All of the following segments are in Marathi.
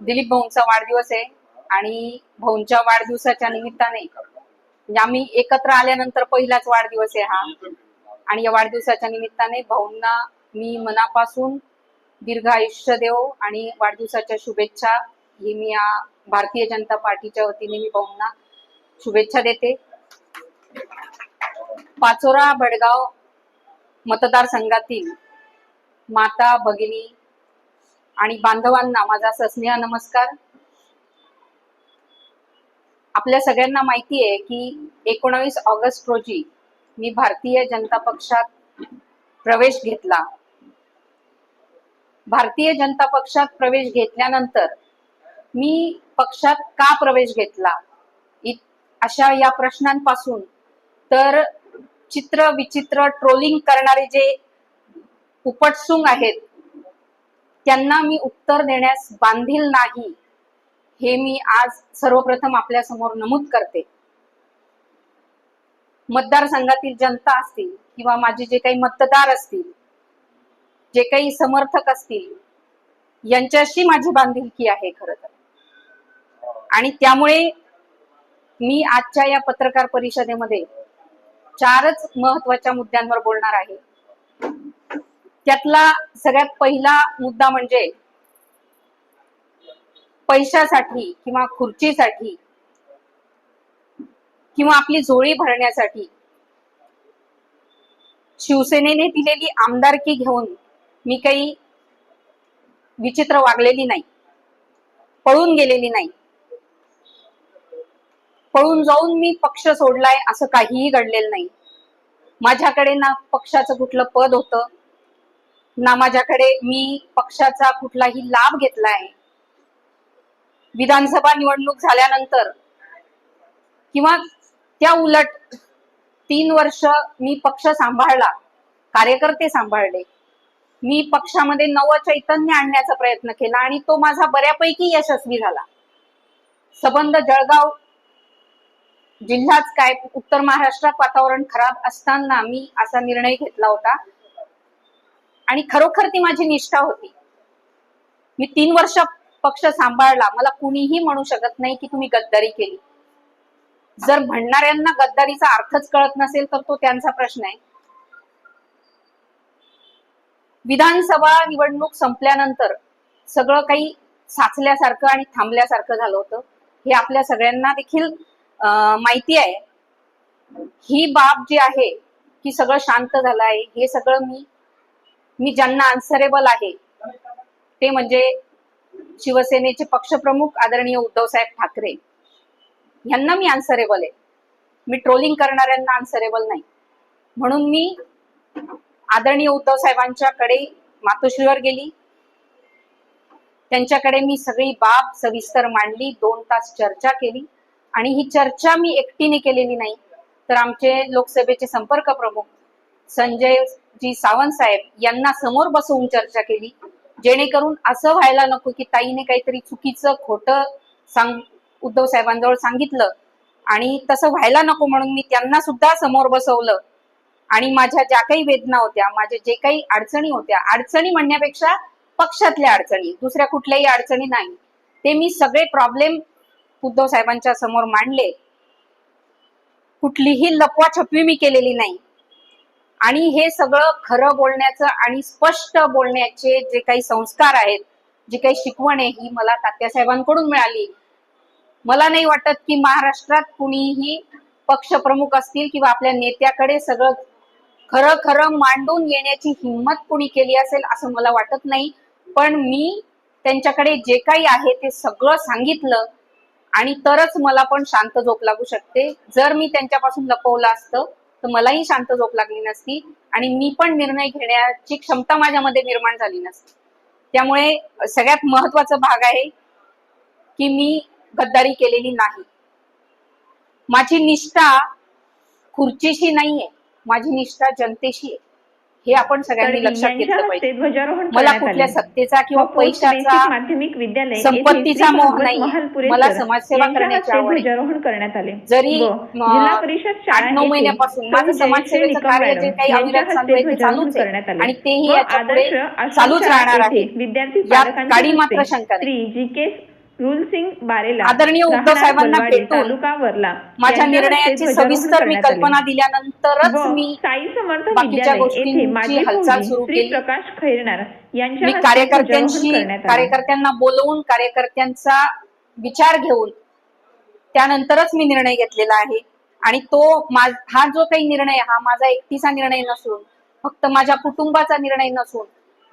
दिलीप भाऊंचा वाढदिवस आहे आणि भाऊंच्या वाढदिवसाच्या निमित्ताने म्हणजे आम्ही एकत्र आल्यानंतर पहिलाच वाढदिवस आहे हा. आणि या वाढदिवसाच्या निमित्ताने भाऊंना मी मनापासून दीर्घ आयुष्य देव आणि वाढदिवसाच्या शुभेच्छा ही मी या भारतीय जनता पार्टीच्या वतीने मी भाऊंना शुभेच्छा देते. पाचोरा भडगाव मतदारसंघातील माता भगिनी आणि बांधवांना माझा सस्नेह नमस्कार. आपल्या सगळ्यांना माहिती आहे की एकोणावीस ऑगस्ट रोजी मी भारतीय जनता पक्षात प्रवेश घेतला. भारतीय जनता पक्षात प्रवेश घेतल्यानंतर मी पक्षात का प्रवेश घेतला? अशा या प्रश्नांपासून तर चित्र विचित्र ट्रोलिंग करणारे जे उपटसुंग आहेत त्यांना मी उत्तर देण्यास बांधील नाही हे मी आज सर्वप्रथम आपल्यासमोर नमूद करते. मतदारसंघातील जनता असतील किंवा माझे जे काही मतदार असतील जे काही समर्थक असतील यांच्याशी माझी बांधिलकी आहे खर तर. आणि त्यामुळे मी आजच्या या पत्रकार परिषदेमध्ये चारच महत्त्वाच्या मुद्द्यांवर बोलणार आहे. त्यातला सगळ्यात पहिला मुद्दा म्हणजे पैशासाठी किंवा खुर्चीसाठी किंवा आपली झोळी भरण्यासाठी शिवसेनेने दिलेली आमदारकी घेऊन मी काही विचित्र वागलेली नाही. पळून गेलेली नाही. पळून जाऊन मी पक्ष सोडलाय असं काहीही घडलेलं नाही. माझ्याकडे ना पक्षाचं कुठलं पद होतं ना माझ्याकडे मी पक्षाचा कुठलाही लाभ घेतलाय. विधानसभा निवडणूक झाल्यानंतर किंवा त्या उलट तीन वर्ष मी पक्ष सांभाळला कार्यकर्ते सांभाळले. मी पक्षामध्ये नव चैतन्य आणण्याचा प्रयत्न केला आणि तो माझा बऱ्यापैकी यशस्वी झाला. सबंध जळगाव जिल्हाच काय उत्तर महाराष्ट्रात वातावरण खराब असताना मी असा निर्णय घेतला होता. आणि खरोखर ती माझी निष्ठा होती. मी तीन वर्ष पक्ष सांभाळला. मला कुणीही म्हणू शकत नाही की तुम्ही गद्दारी केली. जर म्हणणाऱ्यांना गद्दारीचा अर्थच कळत नसेल तर तो त्यांचा प्रश्न आहे. विधानसभा निवडणूक संपल्यानंतर सगळं काही साचल्यासारखं आणि थांबल्यासारखं झालं होतं. हे आपल्या सगळ्यांना देखील अं, माहिती आहे. ही बाब जी आहे की सगळं शांत झालं आहे हे सगळं मी मी ज्यांना आन्सरेबल आहे ते म्हणजे शिवसेनेचे पक्षप्रमुख आदरणीय उद्धवसाहेब ठाकरे. यांना मी आन्सरेबल आहे. मी ट्रोलिंग करणाऱ्यांना आन्सरेबल नाही. म्हणून मी आदरणीय उद्धव साहेबांच्याकडे मातोश्रीवर गेली. त्यांच्याकडे मी सगळी बाब सविस्तर मांडली दोन तास चर्चा केली. आणि ही चर्चा मी एकटीने केलेली नाही तर आमचे लोकसभेचे संपर्क प्रमुख संजय जी सावंत साहेब यांना समोर बसवून चर्चा केली. जेणेकरून असं व्हायला नको की ताईने काहीतरी चुकीचं खोटं सांग उद्धव साहेबांजवळ सांगितलं. आणि तसं व्हायला नको म्हणून मी त्यांना सुद्धा समोर बसवलं. आणि माझ्या ज्या काही वेदना होत्या माझ्या जे काही अडचणी होत्या अडचणी म्हणण्यापेक्षा पक्षातल्या अडचणी दुसऱ्या कुठल्याही अडचणी नाही. ते मी सगळे प्रॉब्लेम उद्धव साहेबांच्या समोर मांडले. कुठलीही लपवाछपवी मी केलेली नाही. आणि हे सगळं खरं बोलण्याचं आणि स्पष्ट बोलण्याचे जे काही संस्कार आहेत जी काही शिकवण आहे ही मला तात्यासाहेबांकडून मिळाली. मला नाही वाटत की महाराष्ट्रात कुणीही पक्षप्रमुख असतील किंवा आपल्या नेत्याकडे सगळं खरं खरं मांडून येण्याची हिंमत कुणी केली असेल असं मला वाटत नाही. पण मी त्यांच्याकडे जे काही आहे ते सगळं सांगितलं आणि तरच मला पण शांत झोप लागू शकते. जर मी त्यांच्यापासून लपवलं असतं तर मलाही शांत झोप लागली नसती आणि मी पण निर्णय घेण्याची क्षमता माझ्यामध्ये निर्माण झाली नसती. त्यामुळे सगळ्यात महत्त्वाचा भाग आहे की मी गद्दारी केलेली नाही. माझी निष्ठा खुर्चीशी नाहीये माझी निष्ठा जनतेशी आहे. हे आपण सगळ्यांनी लक्षात घेतलं पाहिजे मला कुठल्या. सत्तेचा किंवा पैशाचा माध्यमिक विद्यालय संपत्तीचा मोह. महालपुरेकर मला समाजसेवा करण्याची. ध्वजारोहण करण्यात आले जरी, जिल्हा परिषद शाळा नऊ महिन्यापासून माझं समाजसेवेचं कार्य जे काही अविरत हस्ते चालू आहे ते ध्वजारोहण चालूच. करण्यात आले आणि तेही आदर्श चालूच राहणार आहे. विद्यार्थी मात्र शंका नाही. श्री जी के रुलसिंग बारेला आदरणीय उद्धव साहेबांना भेटून माझ्या निर्णयाची सविस्तर मी. कल्पना दिल्यानंतरच मी साई समर्थ विद्यालय हालचाल सुरू केली. प्रकाश खैरनार यांच्या कार्यकर्त्यांशी. कार्यकर्त्यांना बोलवून कार्यकर्त्यांचा विचार घेऊन त्यानंतरच मी निर्णय घेतलेला आहे आणि तो हा जो काही निर्णय हा माझा एकटीचा निर्णय नसून फक्त माझ्या कुटुंबाचा निर्णय नसून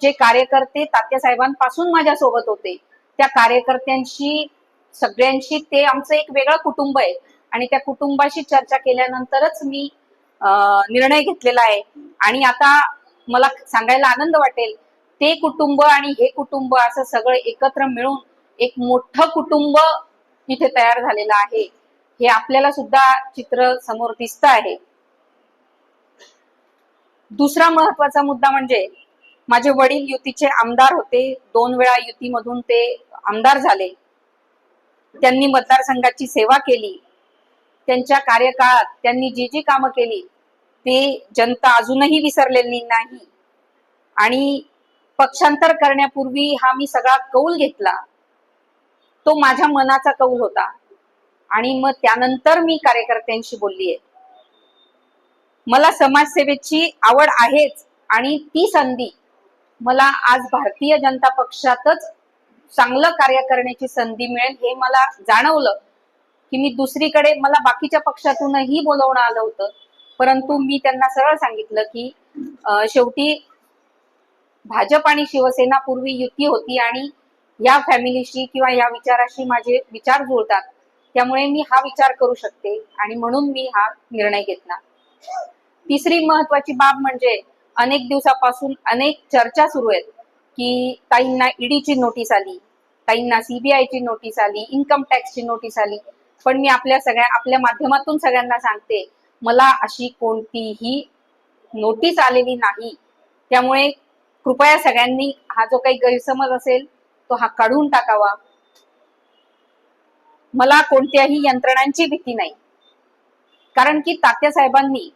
जे कार्यकर्ते तात्यासाहेबांपासून माझ्या सोबत होते त्या कार्यकर्त्यांशी सगळ्यांशी ते आमचं एक वेगळं कुटुंब आहे. आणि त्या कुटुंबाशी चर्चा केल्यानंतरच मी निर्णय घेतलेला आहे. आणि आता मला सांगायला आनंद वाटेल ते कुटुंब आणि हे कुटुंब असं सगळं एकत्र मिळून एक मोठं कुटुंब इथे तयार झालेलं आहे. हे आपल्याला सुद्धा चित्र समोर दिसत आहे. दुसरा महत्त्वाचा मुद्दा म्हणजे माझे वडील युतीचे आमदार होते. दोन वेळा युतीमधून ते आमदार झाले. त्यांनी मतदारसंघाची सेवा केली. त्यांच्या कार्यकाळात त्यांनी जी जी कामं केली ते जनता अजूनही विसरलेली नाही. आणि पक्षांतर करण्यापूर्वी हा मी सगळा कौल घेतला. तो माझ्या मनाचा कौल होता. आणि मग त्यानंतर मी कार्यकर्त्यांशी बोललीये. मला समाजसेवेची आवड आहेच आणि ती संधी मला आज भारतीय जनता पक्षातच चांगलं कार्य करण्याची संधी मिळेल हे मला जाणवलं की मी दुसरीकडे मला बाकीच्या पक्षातूनही बोलवणं आलं होतं. परंतु मी त्यांना सरळ सांगितलं की शेवटी भाजप आणि शिवसेना पूर्वी युती होती आणि या फॅमिलीशी किंवा या विचाराशी माझे विचार जुळतात. त्यामुळे मी हा विचार करू शकते आणि म्हणून मी हा निर्णय घेतला. तिसरी महत्वाची बाब म्हणजे अनेक दिवसापासून अनेक चर्चा सुरू आहेत की काहींना ईडीची नोटीस आली काहींना सीबीआयची नोटीस आली इन्कम टॅक्सची नोटीस आली. पण मी आपल्या सगळ्या आपल्या माध्यमातून सगळ्यांना सांगते मला अशी कोणतीही नोटीस आलेली नाही. त्यामुळे कृपया सगळ्यांनी हा जो काही गैरसमज असेल तो हा काढून टाकावा. मला कोणत्याही यंत्रणांची भीती नाही. कारण की तात्या साहेबांनी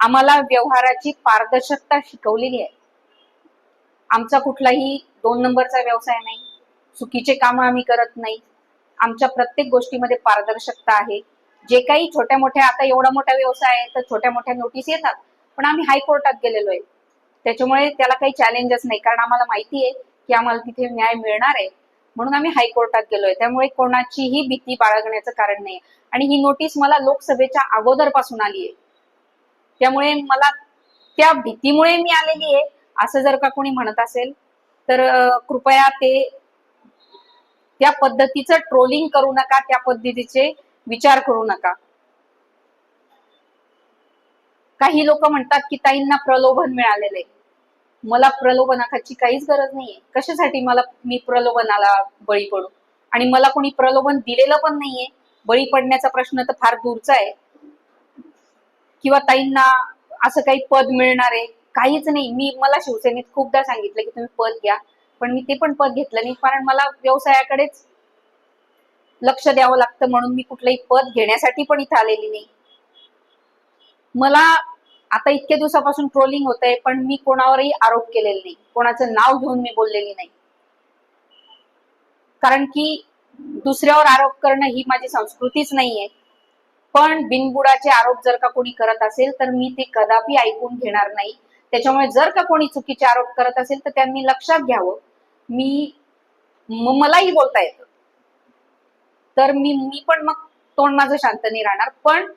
आम्हाला व्यवहाराची पारदर्शकता शिकवलेली आहे. आमचा कुठलाही दोन नंबरचा व्यवसाय नाही. चुकीचे कामं आम्ही करत नाही. आमच्या प्रत्येक गोष्टीमध्ये पारदर्शकता आहे. जे काही छोट्या मोठ्या आता एवढा मोठा व्यवसाय आहे तर छोट्या मोठ्या नोटीस येतात. पण आम्ही हायकोर्टात गेलेलो आहे. त्याच्यामुळे त्याला काही चॅलेंजेस नाही. कारण आम्हाला माहिती आहे की आम्हाला तिथे न्याय मिळणार आहे. म्हणून आम्ही हायकोर्टात गेलोय. त्यामुळे कोणाचीही भीती बाळगण्याचं कारण नाही. आणि ही नोटीस मला लोकसभेच्या अगोदरपासून आली आहे. त्यामुळे मला त्या भीतीमुळे मी आलेली आहे. असं जर का कोणी म्हणत असेल तर कृपया ते त्या पद्धतीचं ट्रोलिंग करू नका त्या पद्धतीचे विचार करू नका. काही लोक म्हणतात की ताईंना प्रलोभन मिळालेलं आहे. मला प्रलोभनाची काहीच गरज नाहीये. कशासाठी मला मी प्रलोभनाला बळी पडू? आणि मला कोणी प्रलोभन दिलेलं पण नाहीये. बळी पडण्याचा प्रश्न तर फार दूरचा आहे. किंवा ताईंना असं काही पद मिळणार आहे? काहीच नाही. मी मला शिवसेनेत खूपदा सांगितलं की तुम्ही पद घ्या. पण मी ते पण पद घेतलं नाही. कारण मला व्यवसायाकडेच लक्ष द्यावं लागतं म्हणून मी कुठलंही पद घेण्यासाठी पण इथं आलेली नाही. मला आता इतक्या दिवसापासून ट्रोलिंग होत आहे पण मी कोणावरही आरोप केलेले नाही. कोणाचं नाव घेऊन मी बोललेली नाही. कारण की दुसऱ्यावर आरोप करणं ही माझी संस्कृतीच नाहीये. पण बिनबुडाचे आरोप जर का कोणी करत असेल तर मी ते कदापि ऐकून घेणार नाही. त्याच्यामुळे जर का कोणी चुकीचे आरोप करत असेल तर त्यांनी लक्षात घ्यावं. मी मलाही बोलता येतं. तर मी मी पण मग तोंड माझं शांत नाही राहणार. पण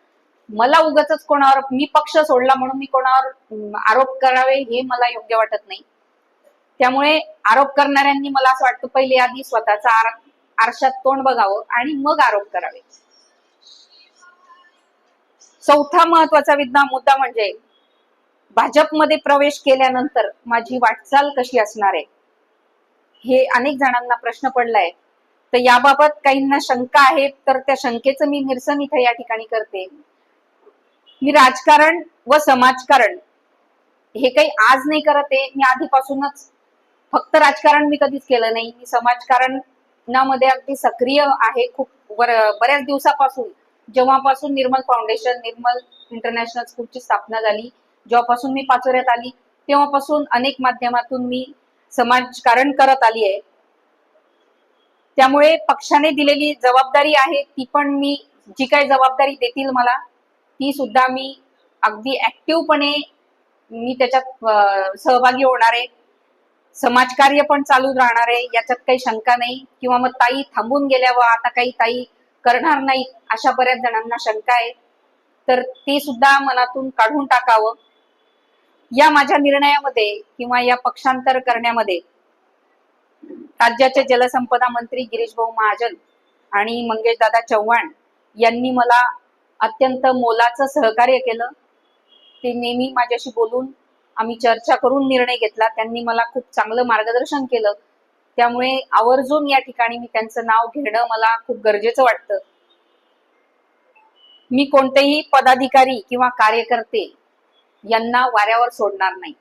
मला उगाच कोणावर मी पक्ष सोडला म्हणून मी कोणावर आरोप करावे हे मला योग्य वाटत नाही. त्यामुळे आरोप करणाऱ्यांनी मला असं वाटतं पहिले आधी स्वतःचा आर आरशात तोंड बघावं आणि मग आरोप करावे. चौथा महत्त्वाचा विद्या मुद्दा म्हणजे भाजपमध्ये प्रवेश केल्यानंतर माझी वाटचाल कशी असणार आहे? हे अनेक जणांना प्रश्न पडलाय. तर याबाबत काहींना शंका आहेत तर त्या शंकेचं मी निरसन इथे या ठिकाणी करते. मी राजकारण व समाजकारण हे काही आज नाही करत आहे. मी आधीपासूनच फक्त राजकारण मी कधीच केलं नाही. मी समाजकारणामध्ये अगदी सक्रिय आहे. खूप बऱ्याच दिवसापासून जेव्हापासून निर्मल फाउंडेशन निर्मल इंटरनॅशनल स्कूलची स्थापना झाली जेव्हापासून मी पाचोऱ्यात आली तेव्हापासून अनेक माध्यमातून मी समाजकारण करत आली आहे. त्यामुळे पक्षाने दिलेली जबाबदारी आहे ती पण मी जी काही जबाबदारी देतील मला ती सुद्धा मी अगदी ऍक्टिव्हपणे मी त्याच्यात सहभागी होणार आहे. समाजकार्य पण चालू राहणार आहे याच्यात काही शंका नाही. किंवा मग ताई थांबून गेल्या व आता काही ताई करणार नाही अशा बऱ्याच जणांना शंका आहे. तर ते सुद्धा मनातून काढून टाकावं. या माझ्या निर्णयामध्ये किंवा या पक्षांतर करण्यामध्ये राज्याचे जलसंपदा मंत्री गिरीश भाऊ महाजन आणि मंगेश दादा चव्हाण यांनी मला अत्यंत मोलाचं सहकार्य केलं. ते नेहमी माझ्याशी बोलून आम्ही चर्चा करून निर्णय घेतला. त्यांनी मला खूप चांगलं मार्गदर्शन केलं. त्यामुळे आवर्जून या ठिकाणी मी त्यांचं नाव घेणं मला खूप गरजेचं वाटतं. मी कोणतेही पदाधिकारी किंवा कार्यकर्ते यांना वाऱ्यावर सोडणार नाही.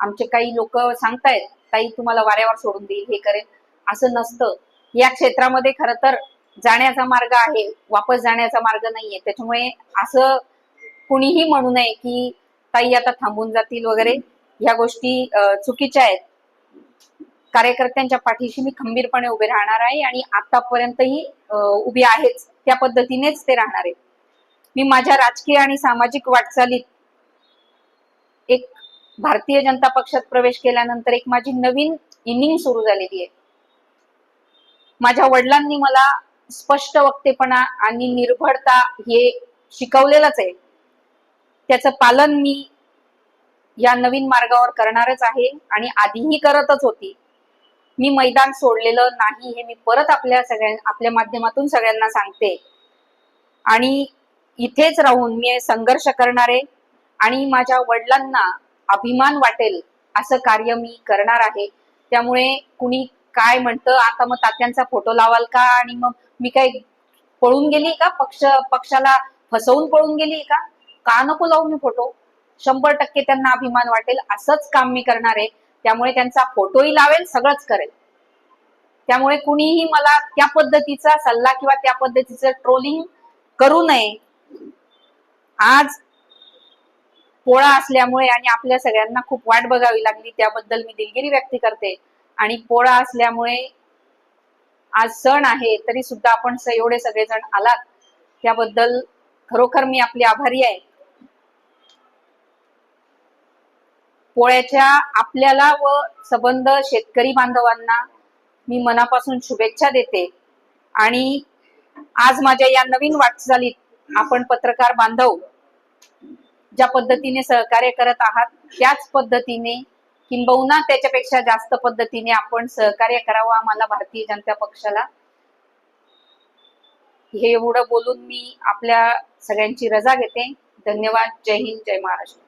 आमचे काही लोक सांगतायत ताई तुम्हाला वाऱ्यावर सोडून देईल हे करेल असं नसतं. या क्षेत्रामध्ये खर तर जाण्याचा मार्ग आहे वापस जाण्याचा मार्ग नाहीये. त्याच्यामुळे असं कुणीही म्हणू नये की ताई आता थांबून जातील वगैरे. ह्या गोष्टी चुकीच्या आहेत. कार्यकर्त्यांच्या पाठीशी मी खंबीरपणे उभे राहणार आहे आणि आतापर्यंतही उभे उभी आहेच. त्या पद्धतीनेच ते राहणार आहे. मी माझ्या राजकीय आणि सामाजिक वाटचालीत एक भारतीय जनता पक्षात प्रवेश केल्यानंतर एक माझी नवीन इनिंग सुरू झालेली आहे. माझ्या वडिलांनी मला स्पष्ट वक्तेपणा आणि निर्भरता हे शिकवलेलंच आहे. त्याचं पालन मी या नवीन मार्गावर करणारच आहे आणि आधीही करतच होती. मी मैदान सोडलेलं नाही हे मी परत आपल्या सगळ्या आपल्या माध्यमातून सगळ्यांना सांगते. आणि इथेच राहून मी संघर्ष करणार आहे आणि माझ्या वडिलांना अभिमान वाटेल असं कार्य मी करणार आहे. त्यामुळे कुणी काय म्हणतं आता मग तात्यांचा फोटो लावाल का? आणि मग मी काय पळून गेली का? पक्ष पक्षाला फसवून पळून गेली का? का नको लावू मी फोटो? शंभर टक्के त्यांना अभिमान वाटेल असंच काम मी करणार आहे. त्यामुळे त्यांचा फोटोही लावेल सगळंच करेल. त्यामुळे कुणीही मला त्या पद्धतीचा सल्ला किंवा त्या पद्धतीचं ट्रोलिंग करू नये. आज पोळा असल्यामुळे आणि आपल्या सगळ्यांना खूप वाट बघावी लागली त्याबद्दल मी दिलगिरी व्यक्त करते. आणि पोळा असल्यामुळे आज सण आहे तरी सुद्धा आपण स- एवढे सगळेजण आलात. त्याबद्दल खरोखर मी आपली आभारी आहे. पोळ्याच्या आपल्याला व सबंध शेतकरी बांधवांना मी मनापासून शुभेच्छा देते. आणि आज माझ्या या नवीन वाटचालीत आपण पत्रकार बांधव ज्या पद्धतीने सहकार्य करत आहात त्याच पद्धतीने किंबहुना त्याच्यापेक्षा जास्त पद्धतीने आपण सहकार्य करावं आम्हाला भारतीय जनता पक्षाला. हे एवढं बोलून मी आपल्या सगळ्यांची रजा घेते. धन्यवाद. जय हिंद. जय महाराष्ट्र.